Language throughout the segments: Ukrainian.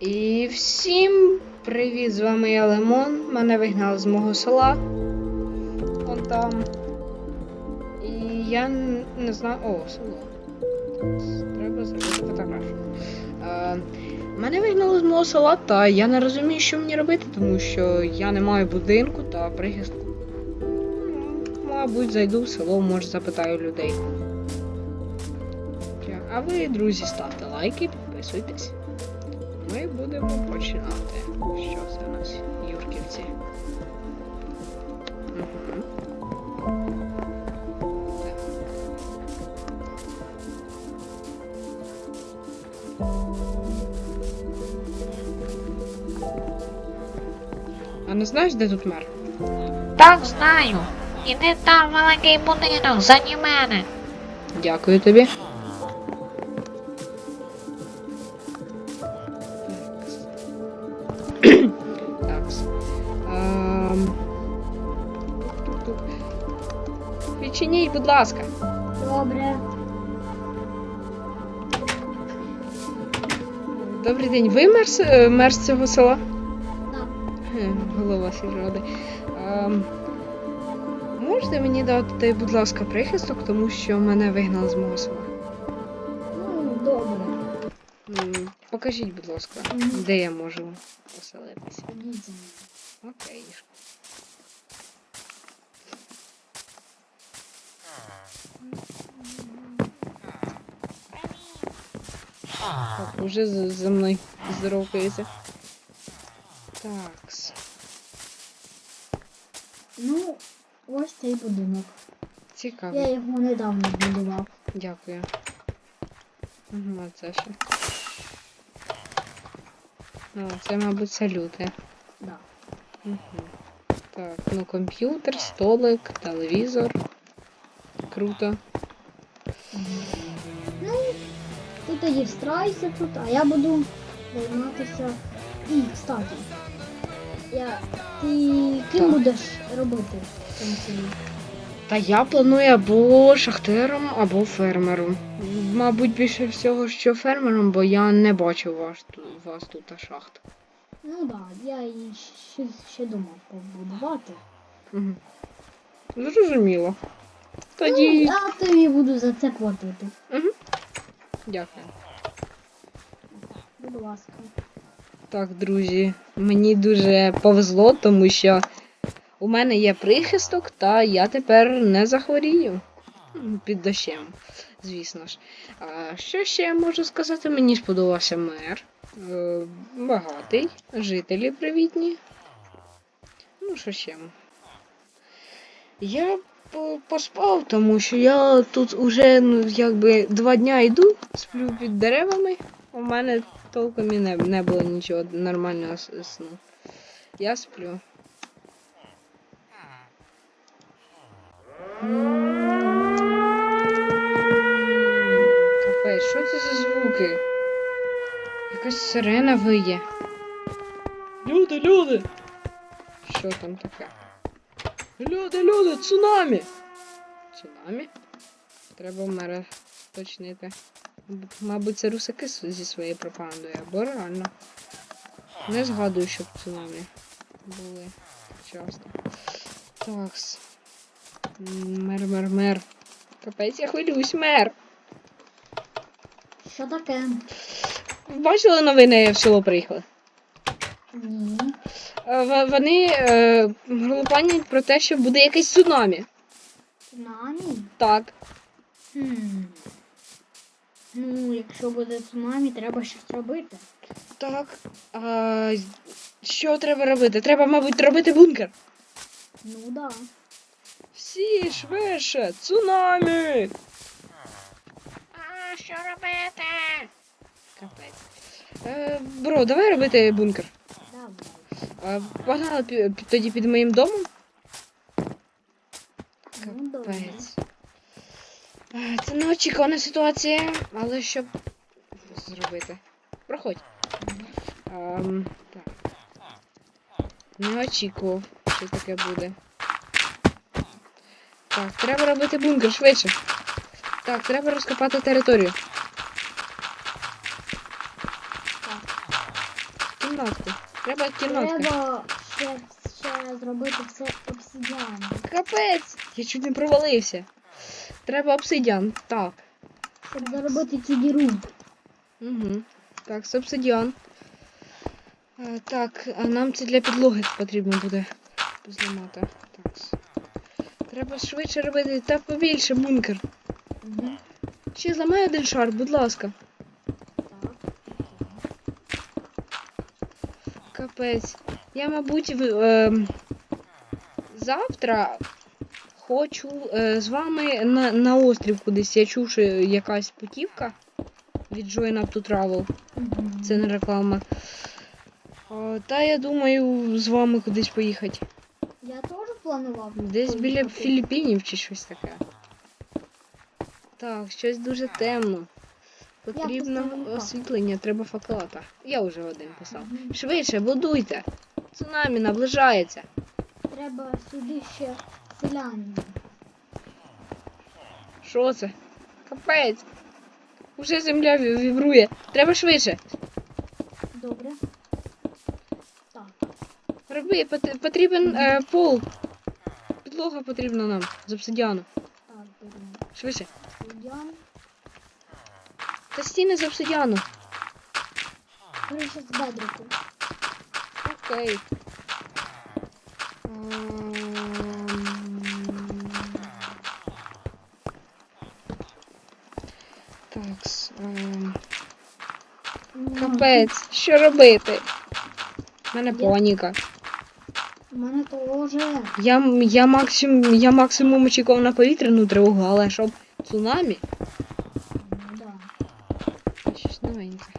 І всім привіт! З вами я Лемон. Мене вигнали з мого села. Вон там. І я не знаю. О, село. Треба зробити фотографію. Е, мене вигнали з мого села, та я не розумію, що мені робити, тому що я не маю будинку та прихистку. Ну, Мабуть, зайду в село, може запитаю людей. А ви, друзі, ставте лайки, підписуйтесь. Ми будемо починати. Що це у нас? Юрківці. Угу. А не знаєш, де тут мер? Так, знаю. Іди там великий будинок, заді мене. Дякую тобі. Такс. Ем. Відчиніть, будь ласка. Добре. Добрий день. Ви мер, е, мер з цього села? Так. Хе, Голова сільради. Ем, можете мені дати, будь ласка, прихисток, тому що мене вигнали з мого села. Ну, добре. Покажіть, будь ласка, де я можу мною. Окей. Так, уже за, мною здоровкається. Такс. Ну, ось цей будинок. Цікаво. Я його недавно будував. Дякую. Угу, це ще. А, це, мабуть, салюти. Да. Угу. Так, ну комп'ютер, столик, телевізор. Круто. Ну, ти тоді встрайся тут, а я буду займатися. І, кстати, я... ти ким Так. будеш робити в цьому? Та я планую або шахтером, або фермером. Мабуть, більше всього, що фермером, бо я не бачив вас, вас тут шахт. Ну так, да, я і ще, ще думав побудувати. Угу. Зрозуміло. Тоді. Ну, я тобі буду за це платити. Дякую. Будь ласка. Так, друзі, мені дуже повезло, тому що у мене є прихисток, та я тепер не захворію під дощем, звісно ж. А що ще я можу сказати? Мені сподобався мер. Е, багатий, жителі привітні. Ну, що ще? Я поспав, тому що я тут уже ну, якби два дня йду, сплю під деревами. У мене толком і не, не було нічого нормального сну. Я сплю. Що це за звуки? Якась сирена виє. Люди, люди! Що там таке? Люди, люди, цунамі! Цунамі? Треба мера точнити. Мабуть, це русаки зі своєю пропагандою, або реально. Не згадую, щоб цунамі були часто. Такс. Мер, мер, мер. Капець, я хвилююсь, мер. Що таке? Бачили новини в село приїхали? Ні. Е, в- Вони е, про те, що буде якесь цунамі. Цунамі? Так. Хм. Ну, якщо буде цунамі, треба щось робити. Так. А, що треба робити? Треба, мабуть, робити бункер. Ну да. Всі швидше, цунамі! Що робити? Капець. Е, бро, давай робити бункер. Давай. А, погнали тоді під моїм домом. Ну. Капець. Е, Це неочікувана ситуація, але що зробити? Проходь. Ем, так. Не очікував, що таке буде. Так, треба робити бункер швидше. Так, треба розкопати територію. кімнатку. Треба кімнатку. Треба ще, ще зробити все обсидіаном. Капець! Я чуть не провалився. Треба обсидіан. Так. Щоб заробити цю діру. Угу. Так, з обсидіан. Е, так, а нам це для підлоги потрібно буде зламати. Так. Треба швидше робити та побільше бункер. Угу. Ще зламай один шар, будь ласка. Капець. Я, мабуть, в, ем, завтра хочу е, з вами на, на острів кудись. Я чув, що якась путівка від Join Up to Travel. Угу. Це не реклама. О, та я думаю з вами кудись поїхати. Я теж планував. Десь біля. Філіппінів чи щось таке. Так, щось дуже темно. Потрібно освітлення, треба факелата. Я вже один писав. Швидше, будуйте. Цунамі наближається. Треба сюди ще селянів. Що це? Капець. Уже земля вібрує. Треба швидше. Добре. Так. Роби, потрібен е, пол. Підлога потрібна нам з обсидіану. Так, беремо. Швидше. Стіни з обсидіану. Бери ще з бедрику. Окей. Ем, Такс. ем, Ну, Капець, що робити? У мене паніка. У мене теж. Я, я, максимум, я максимум очікував на повітряну тривогу, але щоб цунамі. Ну, да. Щось новеньке.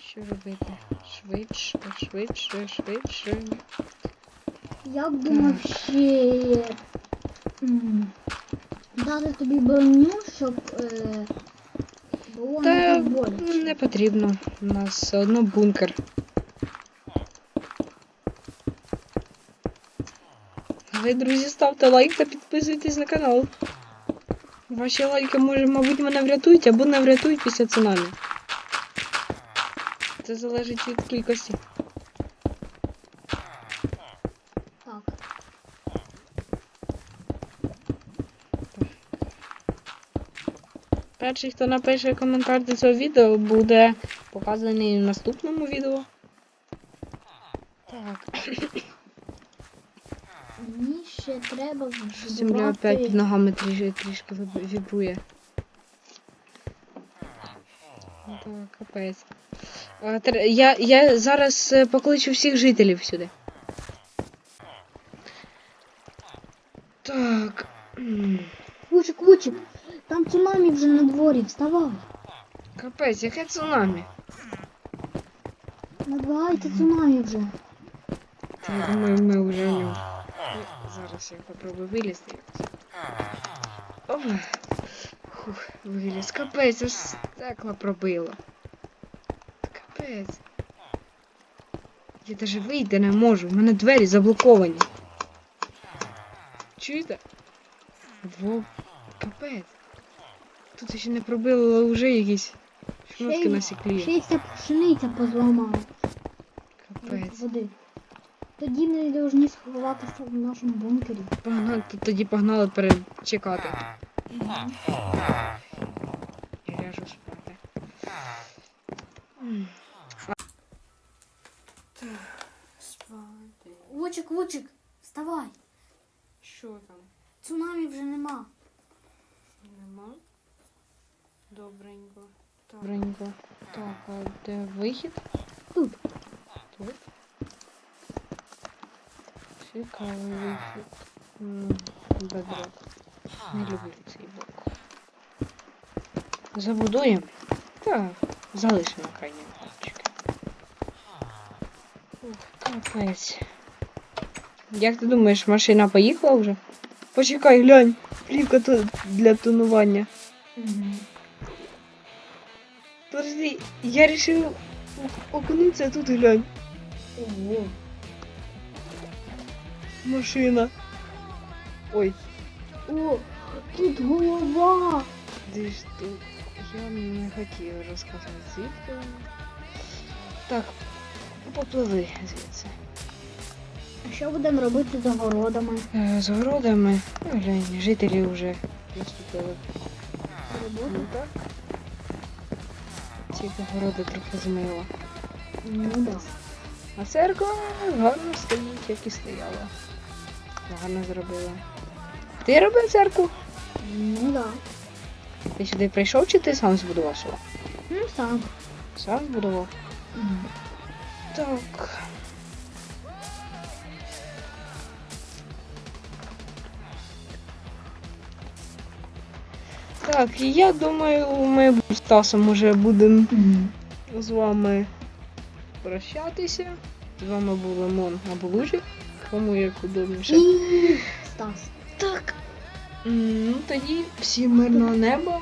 Що робити? Швидше, швидше. Я б думав ще дати тобі броню, щоб е, було Та не так боляче. не потрібно. У нас все одно бункер. Ви, друзі, ставте лайк та підписуйтесь на канал. Ваші лайки, може, мабуть, мене врятують або не врятують після цунамі. Це залежить від кількості. Так. Перший, хто напише коментар до цього відео, буде показаний в наступному відео. Так, Мені ще треба земля опять під ногами трішки, трішки вібрує. Так, капець. Я, я зараз е, покличу всіх жителів сюди. Так. м, Кучик, кучик, там цунамі вже на дворі, вставай. Капець, яке цунамі? Надвигайте цунамі вже. Та, Я думаю, ми вже в. Ну, Зараз я попробую вилізти. Ой. Фух, виліз. Капець, аж стекла пробило. Капець. Я навіть вийти не можу. У мене двері заблоковані. Чуєте? Во, капець. Тут ще не пробило, але вже якісь шмотки насіклі. Ще й ця пшениця позламала. Капець. Води. Тоді ми повинні сховатися в нашому бункері. Погнали, тоді погнали перечекати. Я ляжу спати. М. Так, Спати. Лучик, лучик, вставай. Що там? Цунамі вже нема. Нема? Добренько. Добренько. Так, а де вихід? Тут. Тут. Цікавий вихід. Бедрок. Не люблю цей блок. Забудуємо. Так, залишимо крайні кнопочки. Ух, капець. Як ти думаєш, машина поїхала вже? Почекай, глянь. Плівка тут для тонування. Подожди, я решил окунуться, а тут глянь. Ого. Машина. Ой, О, Тут голова. Ж тут? Я не хотів розказати звідки. Так, попливи звідси. А що будемо робити з огородами? Е, З городами, ну, глянь, жителі вже наступили. Роботи? Ну так. Тільки городи трохи змило. Ну да. А церква гарно стоїть, як і стояла. Гарно зробила. Ти робив церкву? Ну да. Ти сюди прийшов чи ти сам збудував? Ну сам. Сам збудував? Mm. Так. Так, і я думаю, ми з Тасом уже будемо з вами прощатися. З вами був Лимон або Лужик, кому як удобніше. І Стас. Так. Ну тоді всім мирного неба.